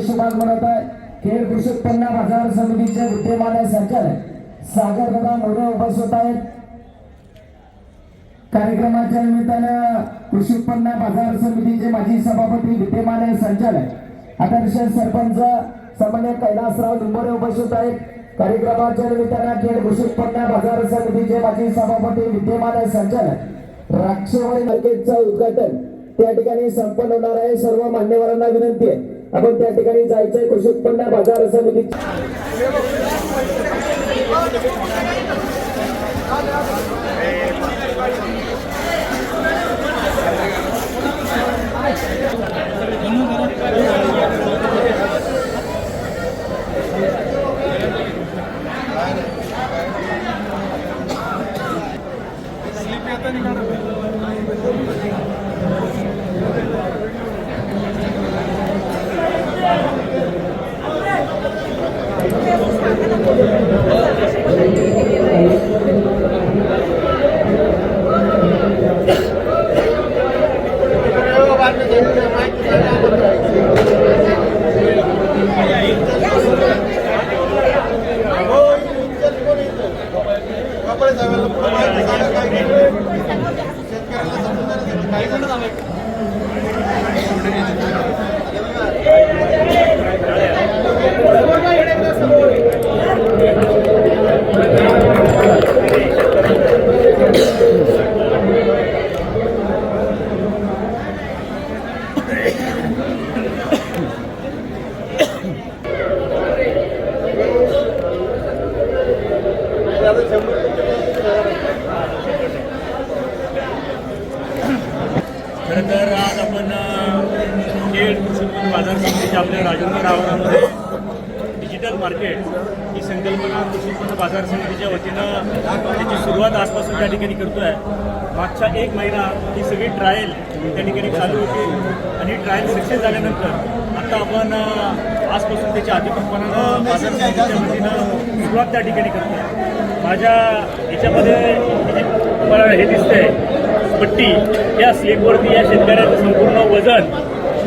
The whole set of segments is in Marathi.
शुभाग म्हणत आहे. खेड कृषी उत्पन्न बाजार समितीचे विद्यमान संचालक सागर दादा मोरे उपस्थित आहेत. कार्यक्रमाच्या निमित्तानं कृषी उत्पन्न बाजार समितीचे माजी सभापती विद्यमान संचालक आदर्श सरपंच समन्वय कैलासराव लिंबोरे उपस्थित आहेत. कार्यक्रमाच्या निमित्तानं खेळ कृषी उत्पन्न बाजार समितीचे माजी सभापती विद्यमान संचालक राक्षवाडी मार्केटचं उद्घाटन त्या ठिकाणी संपन्न होणार आहे. सर्व मान्यवरांना विनंती आहे. आपण त्या ठिकाणी जायचंय कृषी उत्पन्न बाजार समिती. कपडे जावेला पुढे माहिती सांगा काय? शेतकऱ्याला समजून जाण्यासाठी काही जण खरं तर आज आपण अ, खेड कृषी उत्पन्न बाजार समितीच्या आपल्या राजेंद्र आवारामध्ये डिजिटल मार्केट ही संकल्पना कृषी उत्पन्न बाजार समितीच्या वतीनं त्याची सुरुवात आजपासून त्या ठिकाणी करतो आहे मागचा एक महिना ही सगळी ट्रायल त्या ठिकाणी चालू होती आणि ट्रायल सक्सेस झाल्यानंतर आता आपण आजपासून त्याच्या अधिकृतपणानं बाजार समितीच्या वतीनं सुरुवात त्या ठिकाणी करतो आहे माझ्या याच्यामध्ये हे जे तुम्हाला हे दिसतंय पट्टी. या स्लिपवरती या शेतकऱ्याचं संपूर्ण वजन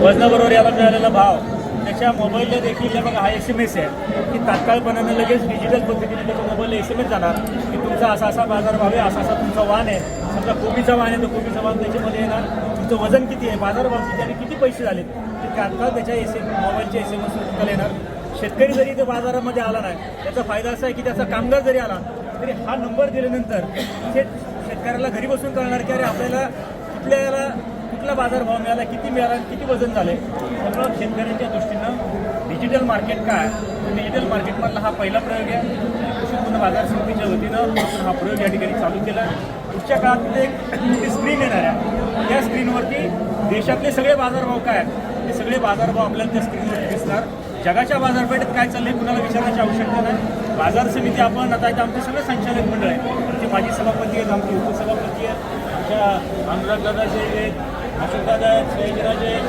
वजनाबरोबर याला मिळालेला भाव त्याच्या मोबाईलला देखील बघा हा एस एम एस आहे. की तात्काळपणाने लगेच डिजिटल पद्धतीने त्याच्या मोबाईलला एस एम एस जाणार. की तुमचा असा असा बाजार भाव आहे असा असा तुमचा वाहन आहे. समजा कोबीचा वाहन आहे तर कोबीचा वाहन त्याच्यामध्ये येणार. तुमचं वजन किती आहे बाजार भाव किती आणि किती पैसे झाले ते तात्काळ त्याच्या एस एम मोबाईलच्या एस एम एस तुम्हाला येणार. शेतकरी जरी ते बाजारामध्ये आला नाही त्याचा फायदा असा आहे की त्याचा कामगार जरी आला तरी हा नंबर दिल्यानंतर शेत शेतकऱ्याला घरी बसून कळणार की अरे आपल्याला कुठल्याला कुठला बाजारभाव मिळाला किती मिळाला किती वजन झाले त्यामुळं शेतकऱ्यांच्या दृष्टीनं डिजिटल मार्केट काय? डिजिटल मार्केटमधला हा पहिला प्रयोग आहे. कृषी उत्पन्न बाजार समितीच्या वतीनं आपण हा प्रयोग या ठिकाणी चालू केला. पुढच्या काळात तिथे एक मोठी स्क्रीन येणार आहे. त्या स्क्रीनवरती देशातले सगळे बाजारभाव काय आहेत? ते सगळे बाजारभाव आपल्याला त्या स्क्रीनवरती दिसणार. जगाच्या बाजारपेठेत काय चाललंय कुणाला विचारण्याची आवश्यकता नाही. बाजार समिती आपण आता इथे आमचे सगळे संचालक मंडळ आहे आमचे माजी सभापती आहेत आमचे उपसभापती आहेत आमच्या अनुराग दादाचे अशोकदादा आहेत सयाजीराज आहेत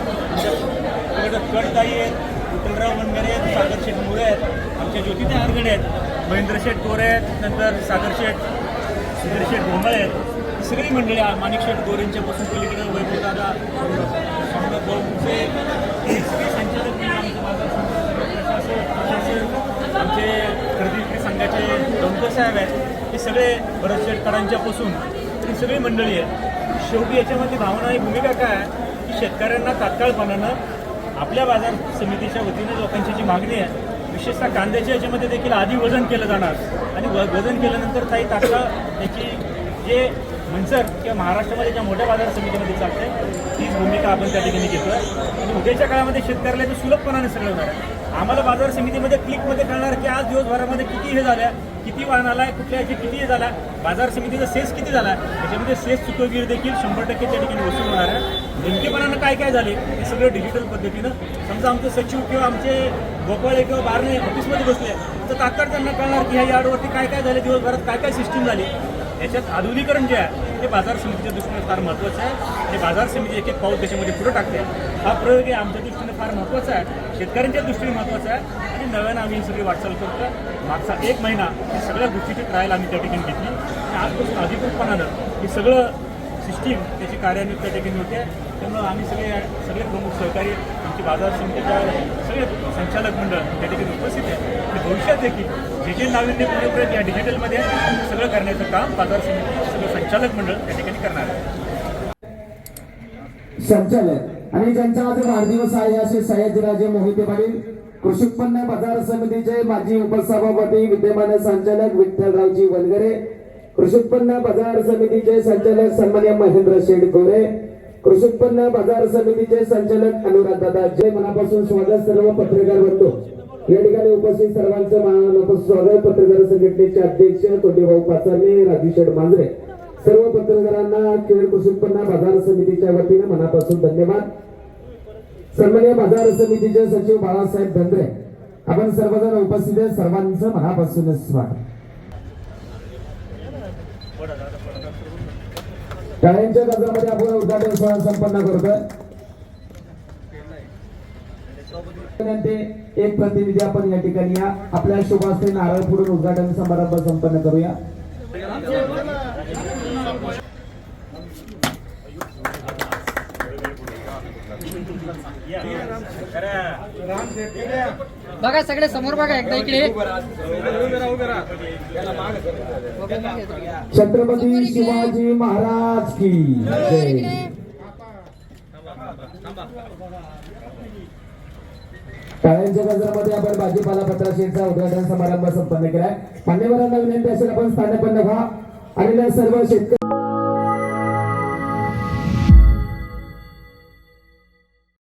आमच्या कडताई आहेत विठ्ठलराव मनगरे आहेत सागर शेठ मुळे आहेत आमच्या ज्योतिते आरगडे आहेत महेंद्र शेठ गोरे आहेत नंतर सागर शेठ सुधीर शेठ भोंबळे आहेत. सगळी मंडळी आ- माणिक शेठ गोरेंच्या पासून पलीकडे वैभव दादा सम्राट भाऊचे हे सगळे संचालक आमचे खरेदी विक्री संघाचे डोंकर साहेब आहेत. हे सगळे भरत शेठकरांच्या पासून ही सगळी मंडळी आहेत. शेवटी याच्यामध्ये भावना आणि भूमिका काय आहे? की शेतकऱ्यांना तात्काळपणानं आपल्या बाजार समितीच्या वतीनं लोकांची जी मागणी आहे विशेषतः कांद्याच्या याच्यामध्ये देखील आधी वजन केलं जाणार. आणि व- वजन केल्यानंतर काही तात्काळ त्याची जे मंचर किंवा महाराष्ट्रामध्ये ज्या मोठ्या बाजार समितीमध्ये चालते तीच भूमिका आपण त्या ठिकाणी घेतो आणि उद्याच्या काळामध्ये शेतकऱ्याला ते सुलभपणाने सगळं होणार आहे. आम्हाला बाजार समितीमध्ये क्लिकमध्ये कळणार की आज दिवसभरामध्ये किती हे झाल्या किती वाहन आलाय कुठल्या याची किती हे झाला बाजार समितीचा सेस किती झाला त्याच्यामध्ये सेस चुकवगीर देखील शंभर टक्के त्या ठिकाणी वसूल होणार आहे. नेमकेपणानं काय काय झाले हे सगळं डिजिटल पद्धतीनं. समजा आमचे सचिव किंवा आमचे गोपाळे किंवा बारणे ऑफिसमध्ये बसले तर तात्काळ त्यांना कळणार की ह्या यार्डवरती काय काय झाले दिवसभरात काय काय सिस्टीम झाली. याच्यात आधुनिकरण जे आहे ते बाजार समितीच्या दृष्टीने फार महत्त्वाचं आहे. आणि बाजार समिती एक एक पाऊल त्याच्यामध्ये पुढे टाकते. हा प्रयोग हे आमच्या दृष्टीने फार महत्त्वाचा आहे. शेतकऱ्यांच्या दृष्टीने महत्त्वाचा आहे. आणि नव्यानं आम्ही ही सगळी वाटचाल करतो मागचा एक महिना या सगळ्या गोष्टीची ट्रायल आम्ही त्या ठिकाणी घेतली. आणि आजपासून अधिकृतपणानं हे सगळं सिस्टीम त्याची कार्यान्वित त्या ठिकाणी होते. त्यामुळं आम्ही सगळे सगळे प्रमुख सहकारी आमची बाजार समितीच्या सगळे संचालक मंडळ त्या ठिकाणी उपस्थित आहे. आणि भविष्यात देखील जे जे नाविन्यपूर्ण प्रयत्न या डिजिटलमध्ये सगळं करण्याचं काम बाजार समिती सगळं संचालक मंडळ त्या ठिकाणी करणार आहे. संचालक. आणि ज्यांचा आज वाढदिवस आहे असे सयाजीराजे मोहिते पाटील कृषी उत्पन्न बाजार समितीचे माजी उपसभापती विद्यमान संचालक विठ्ठलरावजी वनगरे कृषी उत्पन्न बाजार समितीचे संचालक सन्मान्य महेंद्र शेठ गोरे कृषी उत्पन्न बाजार समितीचे संचालक अनुराधादा जय मनापासून स्वागत सर्व पत्रकार बनतो या ठिकाणी उपस्थित सर्वांचं मनापासून स्वागत. पत्रकार संघटनेचे अध्यक्ष कोटेभाऊ पाचारणे राजू मांजरे. सर्व पत्रकारांना केवळ कृषी उत्पन्न बाजार समितीच्या वतीने मनापासून धन्यवाद. सन्मान्य बाजार समितीचे सचिव बाळासाहेब धंद्रे आपण सर्वजण उपस्थित आहे सर्वांचं मनापासून स्वागत. टाळ्यांच्या गजरामध्ये आपण उद्घाटन सोहळा संपन्न करतोय. ते एक प्रतिनिधी आपण या ठिकाणी या. आपल्या शुभास्ते नारळ पुढून उद्घाटन समारंभ संपन्न करूया. बघा सगळे समोर बघा एकदा इकडे. छत्रपती शिवाजी महाराज की जय. टाळ्यांच्या गजरामध्ये आपण भाजीपाला पत्राशेचा उद्घाटन समारंभ संपन्न केलाय. मान्यवरांना विनंती असेल आपण स्थानपन्न व्हा. आणि सर्व शेतकरी